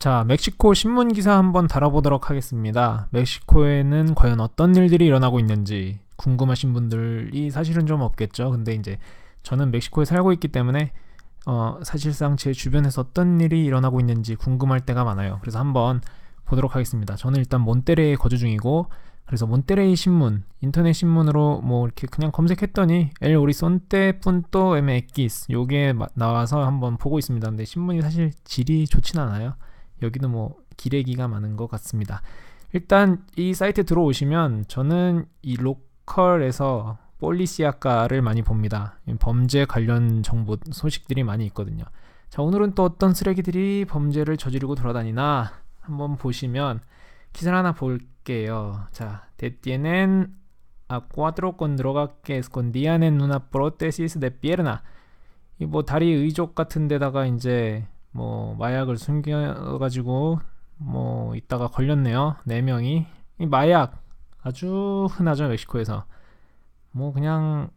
자, 멕시코 신문 기사 한번 달아보도록 하겠습니다. 멕시코에는 과연 어떤 일들이 일어나고 있는지 궁금하신 분들이 사실은 좀 없겠죠. 근데 이제 저는 멕시코에 살고 있기 때문에 어, 사실상 제 주변에서 어떤 일이 일어나고 있는지 궁금할 때가 많아요. 그래서 한번 보도록 하겠습니다. 저는 일단 몬테레에 거주 중이고 그래서 몬테레이 신문, 인터넷 신문으로 뭐 이렇게 그냥 검색했더니 엘 오리손테 푼토 에메 엑기스 요게 나와서 한번 보고 있습니다. 근데 신문이 사실 질이 좋진 않아요. 여기는 뭐 기레기가 많은 것 같습니다. 일단 이 사이트에 들어오시면 저는 이 로컬에서 폴리시아카를 많이 봅니다. 범죄 관련 정보 소식들이 많이 있거든요. 자, 오늘은 또 어떤 쓰레기들이 범죄를 저지르고 돌아다니나 한번 보시면 기사를 하나 볼게요. 자, detienen a cuatro con droga que escondían en una prótesis de pierna. 이뭐 다리 의족 같은 데다가 이제 뭐 마약을 숨겨가지고 뭐 있다가 걸렸네요. 네 명이 이 마약 아주 흔하죠 멕시코에서. 뭐 그냥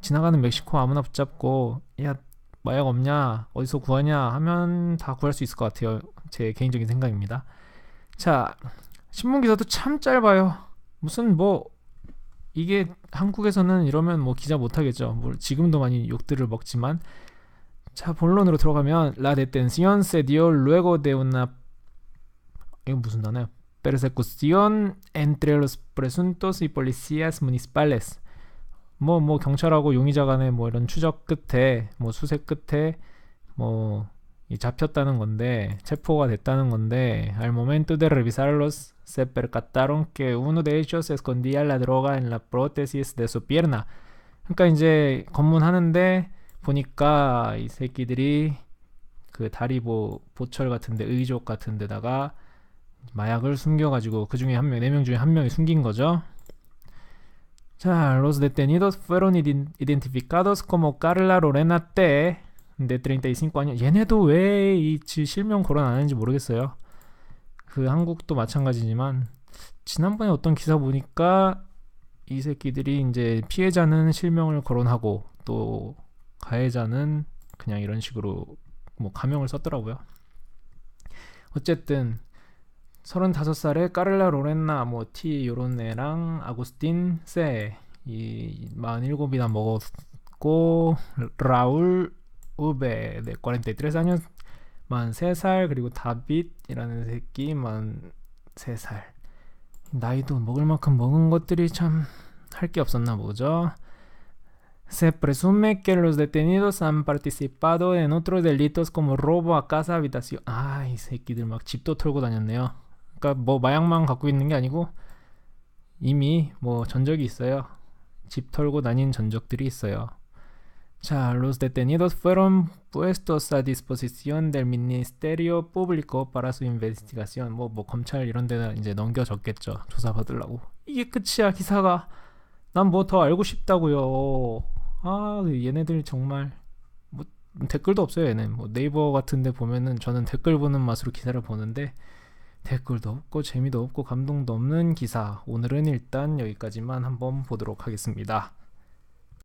지나가는 멕시코 아무나 붙잡고 야 마약 없냐 어디서 구하냐 하면 다 구할 수 있을 것 같아요. 제 개인적인 생각입니다. 자 신문 기사도 참 짧아요. 무슨 뭐 이게 한국에서는 이러면 뭐 기자 못 하겠죠. 뭐 지금도 많이 욕들을 먹지만 자 본론으로 들어가면 se dio luego de una 이거 무슨 단어야? Persecución entre los presuntos y policías municipales. 뭐뭐 뭐 경찰하고 용의자 간의 뭐 이런 추적 끝에 뭐 수색 끝에 뭐 잡혔다는 건데 체포가 됐다는 건데 al momento de revisarlos se percataron que uno de ellos escondía la droga en la prótesis de su pierna. 그러니까 이제 검문하는데 보니까 이 새끼들이 그 다리 보 보철 같은데 의족 같은 데다가 마약을 숨겨가지고 그 중에 한 명, 네 명 중에 한 명이 숨긴 거죠. 자, los detenidos fueron identificados como Carla Lorena T. de 35아니요. 얘네도 왜 이 실명 거론 안 하는지 모르겠어요. 그 한국도 마찬가지지만 지난번에 어떤 기사 보니까 이 새끼들이 이제 피해자는 실명을 거론하고 또 가해자는 그냥 이런 식으로 뭐 가명을 썼더라고요. 어쨌든 35살의 까를라 로렌나 뭐티 요런 애랑 아구스틴 세이 47이나 먹었고 라울 우베 네, 43años 43살 그리고 다빗이라는 새끼 43살 나이도 먹을 만큼 먹은 것들이 참 할 게 없었나 보죠. Se presume que los detenidos han participado en otros delitos como robo a casa, habitación. 아, 이 새끼들 막 집도 털고 다녔네요. 그러니까 뭐 마약만 갖고 있는 게 아니고 이미 뭐 전적이 있어요. 집 털고 다닌 전적들이 있어요. 자, los detenidos fueron puestos a disposición del Ministerio Público para su investigación. 뭐, 뭐 검찰 이런 데다 이제 넘겨졌겠죠. 조사 받으려고. 이게 끝이야, 기사가. 난 뭐 더 알고 싶다고요. 아, 얘네들 정말 뭐 댓글도 없어요, 얘는. 뭐 네이버 같은 데 보면은 저는 댓글 보는 맛으로 기사를 보는데 댓글도 없고 재미도 없고 감동도 없는 기사. 오늘은 일단 여기까지만 한번 보도록 하겠습니다.